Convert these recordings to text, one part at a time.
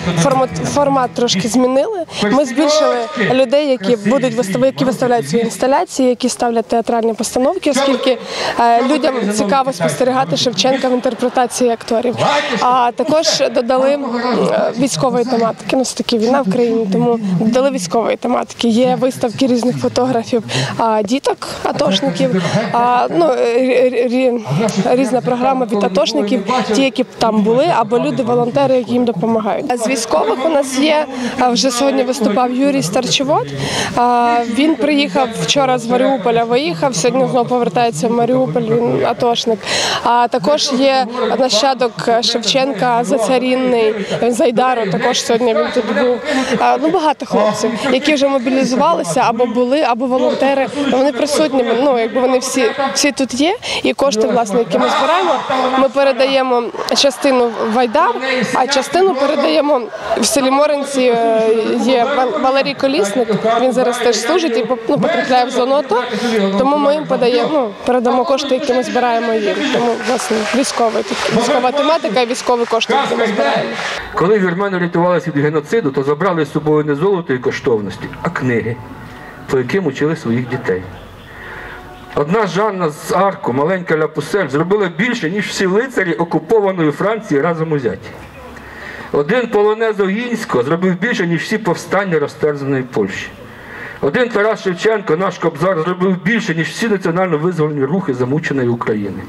формат, формат трошки змінили. Ми збільшили людей, які будуть які виставляють свої інсталяції, які ставлять театральні постановки, оскільки е, людям цікаво спостерігати Шевченка в інтерпретації акторів. А також додали е, військової тематики. Ну, таки війна в країні, тому додали військової тематики. Є виставки різних фотографів а, діток, атошників. А, ну, рі- різна програма від атошників, ті, які там були, або люди, волонтери, які їм допомагають. З військових у нас є вже сьогодні виступав Юрій Старчевод. Він приїхав вчора з Маріуполя, виїхав. Сьогодні знову повертається в Маріуполь. Він атошник. А також є нащадок Шевченка Зацарінний він з Айдару. Також сьогодні він тут був. Ну багато хлопців, які вже мобілізувалися або були, або волонтери. Вони присутні. Ну якби вони всі всі тут є. І кошти, власне, які ми збираємо, ми передаємо частину в Айдар, а частину передаємо селі Моринці. е, Є Валерій Колісник. Він зараз теж служить і ну, потрапляє в зону АТО. Тому ми їм подаємо, ну, передамо кошти, які ми збираємо їм. Тому власне військовий такий, військова тематика і військові кошти, які ми збираємо. Коли вірмени рятувалися від геноциду, то забрали з собою не золото і коштовності, а книги, по яким учили своїх дітей. Одна Жанна з Арку, маленька Ляпусель, зробила більше, ніж всі лицарі окупованої Франції разом узяті. Один полонез Огінського зробив більше, ніж всі повстання розтерзаної Польщі. Один Тарас Шевченко, наш кобзар, зробив більше, ніж всі національно визвольні рухи замученої України.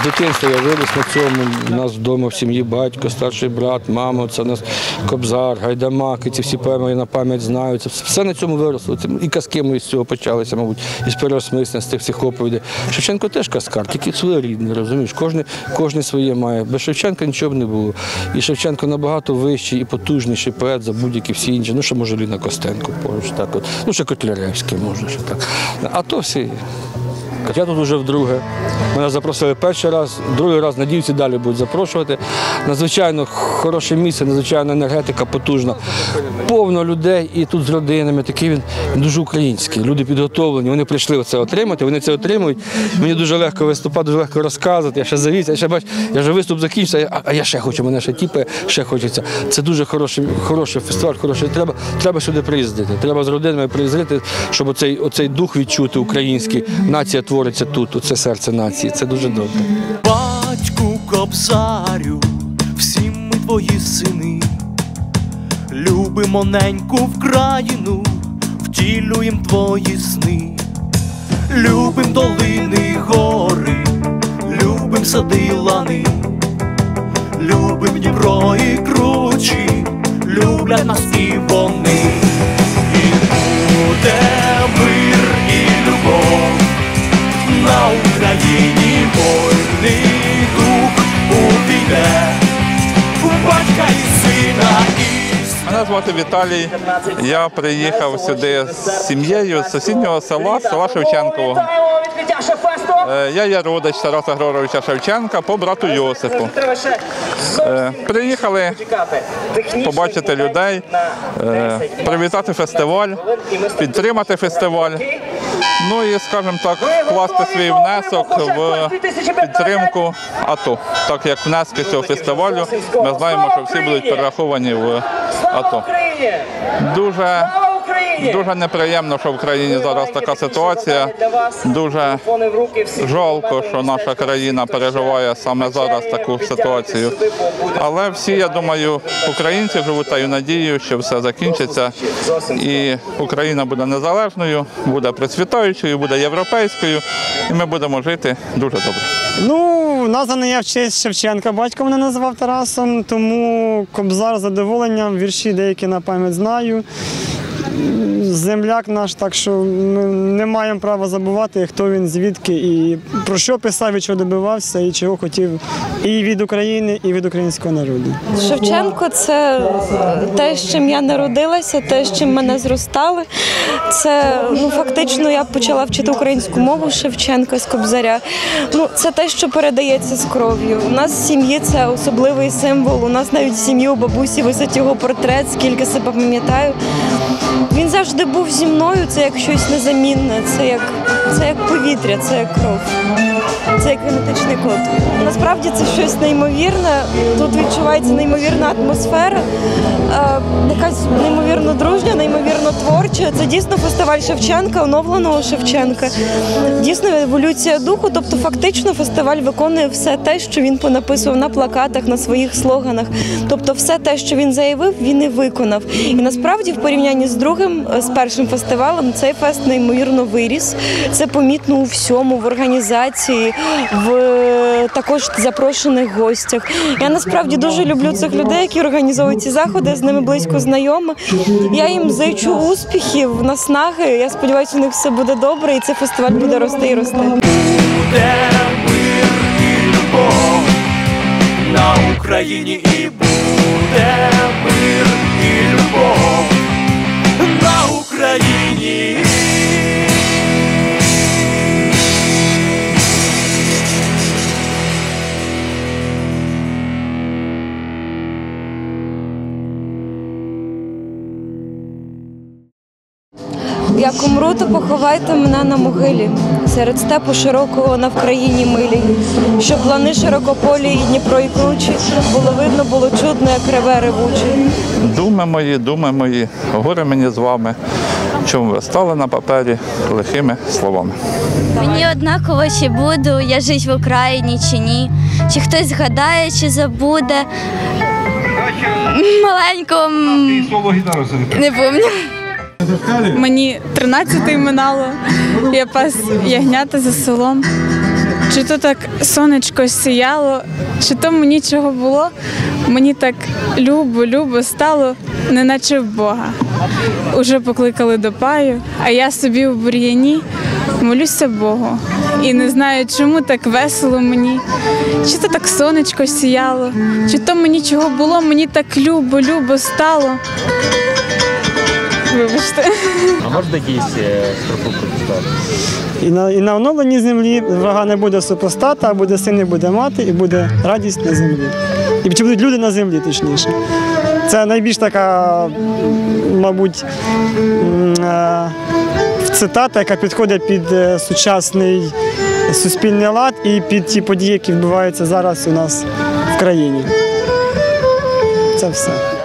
З дитинства я виріс на цьому. У нас вдома в сім'ї батько, старший брат, мама, це нас Кобзар, Гайдамак, і ці всі поеми на пам'ять знаю. Все- на цьому виросло. І казки мої з цього почалися, мабуть, із переосмислення, з тих всіх оповідей. Шевченко теж казкар, тільки своєрідний, розумієш? Кожне, кожне своє має. Без Шевченка нічого б не було. І Шевченко набагато вищий і потужніший поет за будь-які всі інші. Ну, що може Ліна Костенко поруч, так от. Ну, ще Котляревський, може, ще так. А то всі. Я тут вже вдруге. Мене запросили раз, другий раз, надіюся, далі будуть запрошувати. Надзвичайно хороше місце, надзвичайно енергетика потужна. Повно людей і тут з родинами. Такий він, дуже український. Люди підготовлені, вони прийшли це отримати, вони це отримують. Мені дуже легко виступати, дуже легко розказувати. Я ще завіз, я ще бач, я вже виступ закінчився, а, я ще хочу, мене ще тіпи, ще хочеться. Це дуже хороший, хороший фестиваль, хороший. Треба, треба сюди приїздити. Треба з родинами приїздити, щоб оцей, оцей дух відчути український. Нація твориться тут, оце серце нації. Це дуже добре. Батьку кобзарю, всі ми твої сини, любимо неньку Вкраїну, втілюєм твої сни, любим долини, гори, любим сади лани, любим Дніпро і кручі, люблять нас і на Україні вольний дух увійде у батька і сина Мене звати Віталій. Я приїхав сюди з сім'єю з сусіднього села, села Шевченкового. Е, Я є родич Тараса Григоровича Шевченка по брату Йосипу. Е, Приїхали побачити людей, е, привітати фестиваль, підтримати фестиваль. Ну і, скажімо так, вкласти свій внесок в підтримку АТО. Так як внески цього фестивалю, ми знаємо, що всі будуть перераховані в АТО. Дуже Дуже неприємно, що в країні зараз така ситуація. Дуже жалко, що наша країна переживає саме зараз таку ситуацію. Але всі, я думаю, українці живуть таю надією, що все закінчиться, і Україна буде незалежною, буде процвітаючою, буде європейською, і ми будемо жити дуже добре. Ну, названий я в честь Шевченка. Батько мене називав Тарасом, тому Кобзар з задоволенням, вірші деякі на пам'ять знаю. Mm-hmm. Земляк наш, так що ми не маємо права забувати, хто він, звідки і про що писав, і чого добивався, і чого хотів і від України, і від українського народу. Шевченко це те, з чим я народилася, те, з чим мене зростали. Це ну фактично я почала вчити українську мову Шевченка з Кобзаря. Ну це те, що передається з кров'ю. У нас в сім'ї це особливий символ. У нас навіть в сім'ї у бабусі висить його портрет, скільки себе пам'ятаю. він завжди був зі мною. Це як щось незамінне, це як, це як повітря, це як кров. Це як генетичний код. Насправді це щось неймовірне. Тут відчувається неймовірна атмосфера, е, якась неймовірно дружня, неймовірно творча. Це дійсно фестиваль Шевченка, оновленого Шевченка. Дійсно еволюція духу. Тобто, фактично, фестиваль виконує все те, що він понаписував на плакатах, на своїх слоганах. Тобто, все те, що він заявив, він і виконав. І насправді, в порівнянні з другим, з першим фестивалем, цей фест неймовірно виріс. Це помітно у всьому, в організації, в е, також запрошених гостях. Я насправді дуже люблю цих людей, які організовують ці заходи. з ними близько знайома. Я їм зичу успіхів, наснаги. Я сподіваюся, у них все буде добре, і цей фестиваль буде рости і рости. На Україні і буде мир і любов Україні. Як умру, то поховайте мене на могилі серед степу широкого на Вкраїні милій, щоб плани широкополі і Дніпро і кручі було видно, було чудно, як реве ревуче. Думи мої, думи мої, горе мені з вами, чому ви стали на папері лихими словами. Мені однаково, чи буду я жити в Україні чи ні. Чи хтось згадає, чи забуде. Маленького м, не пам'ятаю. Мені 13 минало, я пас ягнята за селом. Чи то так сонечко сіяло, чи то мені чого було, мені так любо, любо стало, неначе в Бога. Уже покликали до паю, а я собі у бур'яні молюся Богу. І не знаю, чому так весело мені, чи то так сонечко сіяло, чи то мені чого було, мені так любо, любо стало. Вибачте. І на, і на оновленій землі врага не буде супостата, а буде син і буде мати, і буде радість на землі. І чи будуть люди на землі, точніше. Це найбільш така, мабуть, е, цитата, яка підходить під е, сучасний суспільний лад і під ті події, які відбуваються зараз у нас в країні. Це все.